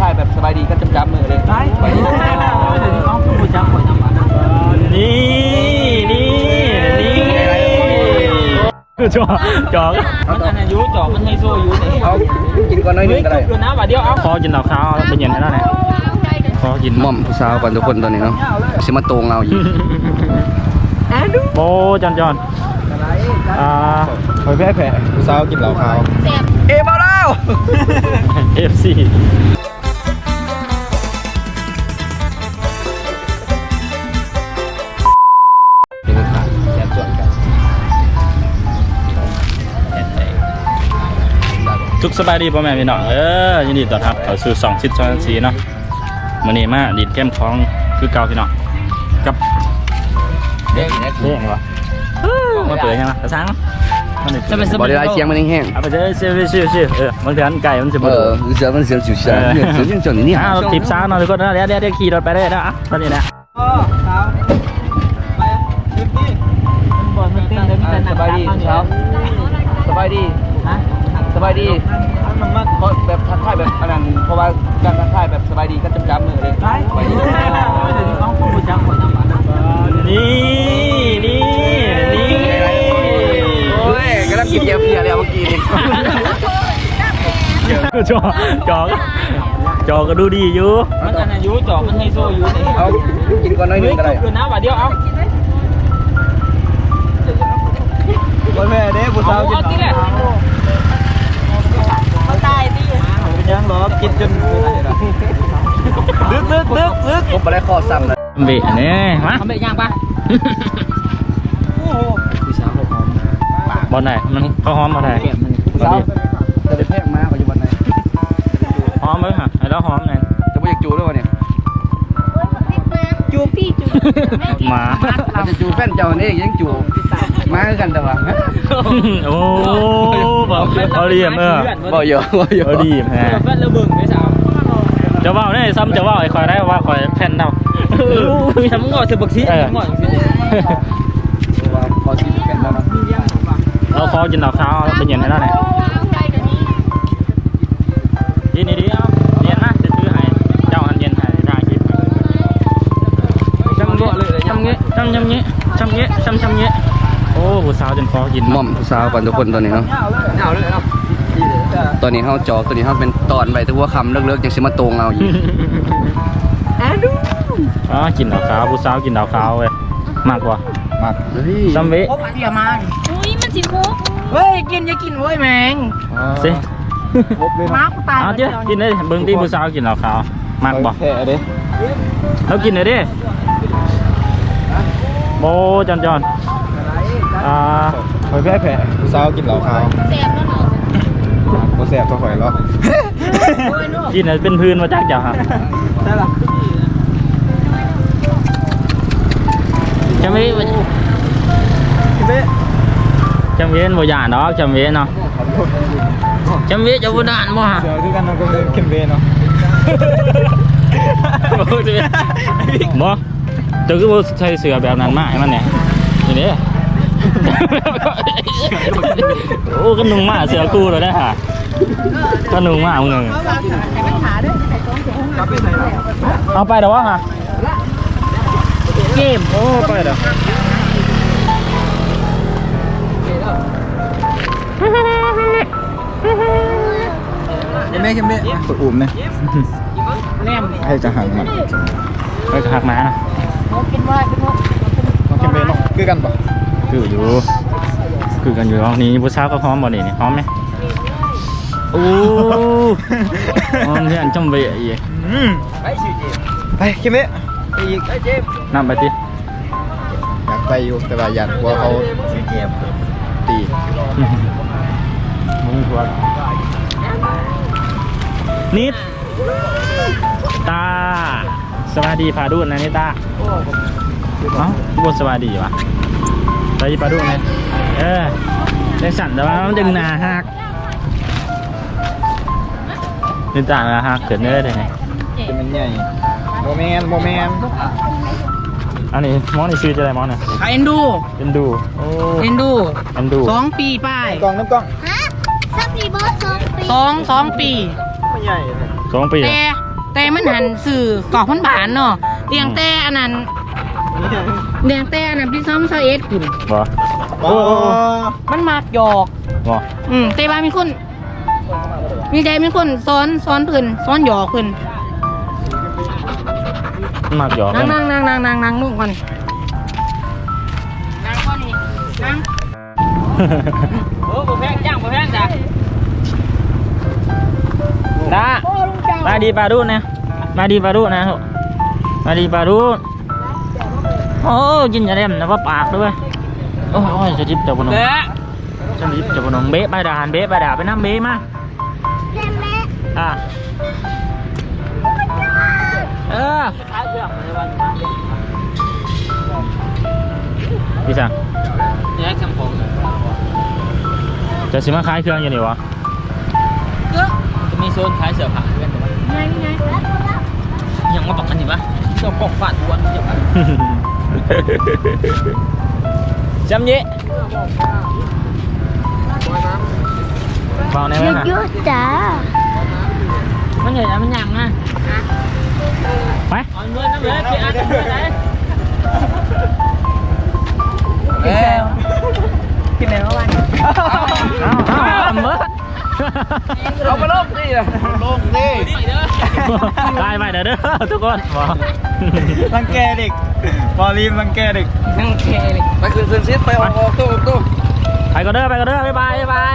ทายแบบสบายดีก็จำจำมือเลยสบายดีนี่นี่นี่จอกจอกมันอันอายุจอกมันให้โซอยู่นี่เอากินก่อนหน้อยนึงก็ได้เดี๋ยวน้ำบาทเดียวเอาคอกินเหล้าขาวเป็นย็นให้แล้วเนี่ยคอกินม่อมผู้สาวก่อนทุกคนตอนนี้เนาะสิมาโตงเราอีกโบจอนจอนอ่าคอยแพ้แผลผู้สาวกินเหล้าขาวเอมาแล้วเอฟซี ทุกสบายดีพ่อแม่พี่น้องเออยินดีต้อนรับเข้าสู่สองชิดสองสีเนาะมื้อนี้มาดีดแก้มของคือเก่าพี่น้องกับเด็กเนี่ยเรื่องวะมาเปิดยังไงกระชังมันจะเป็นสบอมัดี้ไลท์เสียงมันแห้งเอาไปเจอชื่อชื่อชื่อเออบางเดือนไก่มันจะๆบ่เออเสียงมันเสียงจุดซ่าเนี่ยเสียงจังนี่อ้าวติบซ้าหน่อยทุกคนนะเดี๋ยวเดี๋ยวเดี๋ยวขี่รถไปได้นะอะตอนนี้นะสบายดีเช้าสบายดีส บายดีเพราะแบบทักทายแบบอันนั้นเพราะว่าการทักทายแบบสบายดีก็จำจำมือเลยสบายดีนี่นี่นี่โอ้ยกำลังกินเจียวเพียเลยเมื่อกี้นี่จอจอจอก็ดูดีอยู่ มันอันอายุจอกมันให้โซ่อยู่นี่เอากินก่อนหน้อยหนึเฮ้งยก็ได้เดี๋ยวน้ำบาทเดียวเอาคอยแพ้เด้ผู้สาวกินเอาที่แหละเป็น ยังหรอกินจนลึกลึกลึกลึกผมไปได้ข้อซ้ำเลยทำเบะเนี่ยมาทำเบีย่างปะพี่สาวหอมบอลไหนมันเขาหอมบอลไหนพี่สาวจะไปแพงมาปัจจุบันไหนหอมไหมฮะไอ้แล้วหอมไหนจะไม่อยากจูด้วยวะเนี่ย จูพี่จูหมาเราจะจูแฟนเจ้านี่ยังจูมาคือกันแต่ว่าโอ้บอกเอาดีมเออบ่เยอะบ่เยอะเอาดีมแฮะแฟนระเบิงไม่สาวจะว่าเนี่ยซ้ำจะว่าไอ้คอยได้ว่าคอยแผ่นเน่าทำงอเธอบักทีทำงอสิว่าพอซีแฟนแล้วเนาะเราคอกินเหล้าขาวเป็นเย็นให้แล้วเนี่ย จำเงี้ยจำจำเงี้ยจำเงี้ยจำจำเงี้ยโอ้ผู้สาวจนคอกินหม่อมผู้สาวก่อนทุกคนตอนนี้เนาะเอาเลยเอาตอนนี้เฮาจอตัวนี้เฮาเป็นตอนไปแต่ว่าคำเลิกๆจังสิมาโตงเราอีกอ๋อกินเหล้าขาวผู้สาวกินเหล้าขาวเว้ยมากกว่ามักเฮ้ยซัมเวโอ้ปเดียมาอุ้ยมันสิคุกเฮ้ยกินอย่ากินเว้ยแมงสิครบเลยมาเนาะกูตายเอาเจ้ากินเลยเบิ่งที่ผู้สาวกินเหล้าขาวมากบ่แพ้เด้เรากินเลยดิ โบจอนจอนอ่าคอยแพ้แผลผู้สาวกินเหล้าขาวแสบแล้วเนาะบ่แซ่บเท่าข่อยหรอกกินเลยเป็นพื้นมาจากเจ้าครับใช่ล่ะจำเว้กินเด้จำเว้นบ่ยานดอกจำเว้นเนาะจำเว้นจะบ่ดานบ่ฮะเจอคือกันเนาะก็คือเข้มเบเนาะบ่เจ้าคือบ่ใส่เสื้อแบบนั้นมาให้มันเนี่ยนี่เด้โอ้ก็นุ่งมาเสื้อคู่เลยนะฮะก็นุ่งมาเอาเงินกลับไปใส่ละเอาไปเดี๋ยวว่าฮะเกมโอ้ไปเด้อเข้มเบ้เข้มเบ้กดอุ่มเนี่ยแนมให้จะหังมันไปกระหักมานะ กินว่ากินว่าเข้มเบ้เนาะคือกันปะคืออยู่คือกันอยู่ห้องนี้ผู้สาวก็หอมบ่นี่นี่หอมไหมโอ้หอมเพื่อนจำเบะอีกอืมไปสิเจไปเข้มเบ้ไปอีกไปเจมนำไปติอยากไปอยู่แต่ว่าอยากกลัวเขาตีมึงกลัวนิดตา สวัสดีพาดูนะนิตาเอ้าบทสวัสดีวะสวัสดีพาดูนะเออเด็กสั่นแต่ว่ามันดึงหนาหักนิตาหนาหักเกิดเนื้อได้ไงเป็นมันใหญ่โมแมนโมแมนอันนี้มอนี่ชื่อจะอะไรมอเนี่ยเอ็นดูเอ็นดูโอ้เอ็นดูเอ็นดูสองปีป้ายกล้องน้ำกล้องฮะสักปีเบิร์ดสองปีสองสองปีไม่ใหญ่สองปีแต่ แต่มันหันสื่อก่อพันบานเนาะเตียงแต่อันนั้นเตียงแต่อันนั้นพี่ซ้อมเซาเอสคุณบ่โอ้โอ้โอ้มันมากหยอกบ่อืมแต่ว่ามีคนมีใจมีคนซ้อนซ้อนเพิ่นซ้อนหยอกเพิ่นมากหยอกนั่งกันั่นงนั่งนั่งนั่งนั่งนุ่งก่อนนั่งก่อนนี่นั่งโอ้บ่แพงจ้างบ่แพงจ้ะดา มาดีปลาดูนะมาดีปลาดูนะลูกมาดีปลาดูโอ้กินอย่าเล่มนะว่าปากด้วยโอ้ยจะจิบจะบนนมเด้อจะจิบจะบนนมเบ๊ะไปด่าหันเบ๊ะไปด่าไปน้ำเบ๊ะมาอะเออพี่สังเนี่ยคำผมจะสิมาขายเครื่องอยู่นี่วะจะมีโซนขายเสื้อผ้าด้วยแต่ว่าไงไง ยังมาบอกกันอยู่ปะเจ้าปอกฟาดวันเจ้าปะจำเยะเบาในไหมนะยุจ้ามันเหนื่อยนะมันยังนะไปเอาเงินน้ำเลยพี่อาร์ตเงินไหนแล้วกินแล้ววันเอาเอาเอาเบิดเอามาลบนี่นะลบนี่ ได้ไปเด้อเด้อทุกคนบอกรังแกเด็กบอลีมรังแกเด็กนั่งเคเลยไปคืนคืนซิดไปออกออกตู้ออกตู้ไปก็เด้อไปก็เด้อบ๊ายบายบ๊ายบาย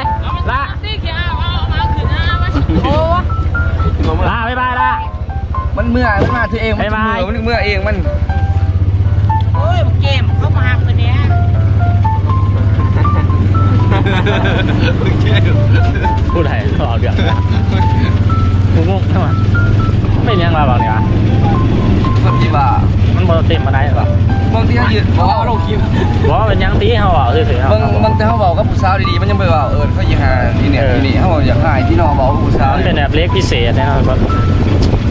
ลานี่แกเอาเอามาคืนนะมาโอ้ลาบ๊ายบายลามันเมื่อมันมาที่เองมันบ๊ายบายเมื่อมันเมื่อเองมันโอ้ยเกมเข้ามาหักคนเนี้ยพูดอะไรต่อเดือด งงงๆใช่ไหมไม่เลี้ยงเราหรอกเนี่ยวะแบบที่ว่ามันบอเต็มมาได้หรอบางทีเขายืนบอกว่าเราคิวบอกว่าเป็นยังตีเขาบอกเฉยๆเขาบางบางแต่เขาบอกกับผู้สาวดีๆมันยังไปว่าเออเขายิงหาที่เนี่ยที่นี่เขาบอกอยากหายที่นอกบอกกับผู้สาวมันเป็นแบบเล็กพิเศษแน่นอนครับ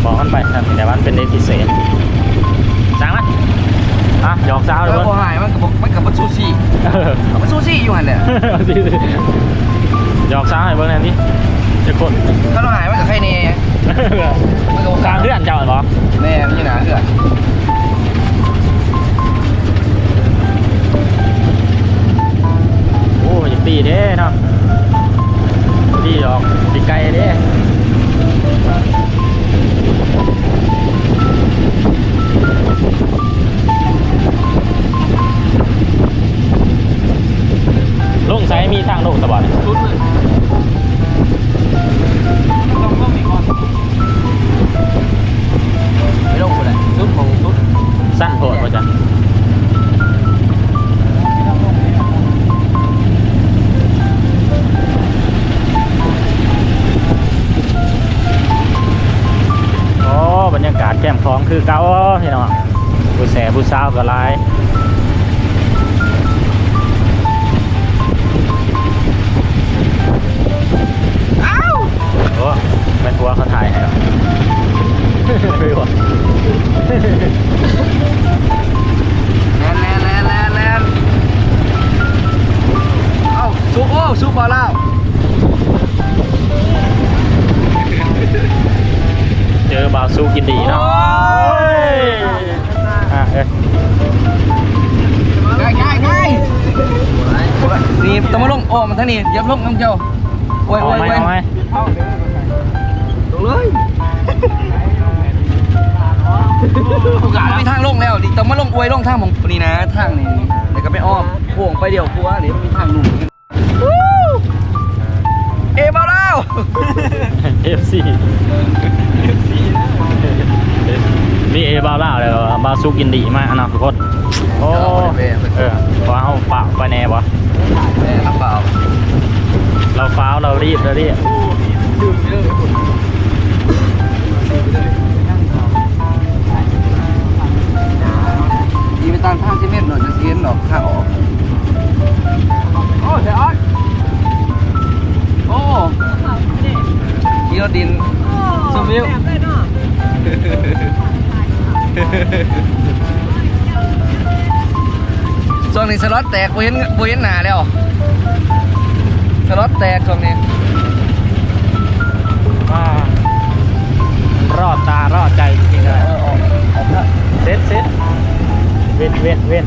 บอกกันไปครับแต่ว่ามันเป็นเล็กพิเศษสั่งไหมอะหยอกสาวเอเลยอเพิ่นพอหายมันกับมันกับมันซูซี่เออมันซูซี่อยู่หันแหละหยอกสาวให้เบิ่งหน่อยดิจะกดถ้าเราหายมัน กับใครเนี่ยมันกับกลางเพื่อนเจ้าเหรอแม่มันอยู่หนาเหือดโอ้ยตีเด้เนาะตีดอกตีไก่เด้ คือเก่าพี่น้องผู้แสผู้สาวก็หลาย นี่ต้องมาลงโอ้มันทั้งนี้ยับลงน้ำเจ้าโอ้ยเอาโอ้ยไหมโอ้ยเอาไหมลงเลยมีทางลงแล้วดิต้องมาลงอวยลงทางของนี่นะทางนี้เดี๋ยวก็ไปอ้อมโค้งไปเดี๋ยวกลัวเดี๋ยวมีทางลุงเอ๋มาแล้วเอ ฟซีมีเอบาวล่าเลยบาวซูกินดีมากเนาะทุกคนโอ้เออพอเอาปากไปแน่บ่แม่รับเปล่าเราฟ้าวเรารีบเรารีบดีไปตามทางซีเมนต์หน่อยจะเสียนหรอกข้างออกโอ้เดี๋ยวออดโอ้ขี่รถดินสวิว ช่วงนี้สล็อตแตกเว้นเว้นหนาแล้ว สล็อตแตกช่วงนี้รอดตารอดใจจริงเลยเซ็ตเซ็ตเว้นเว้นเว้น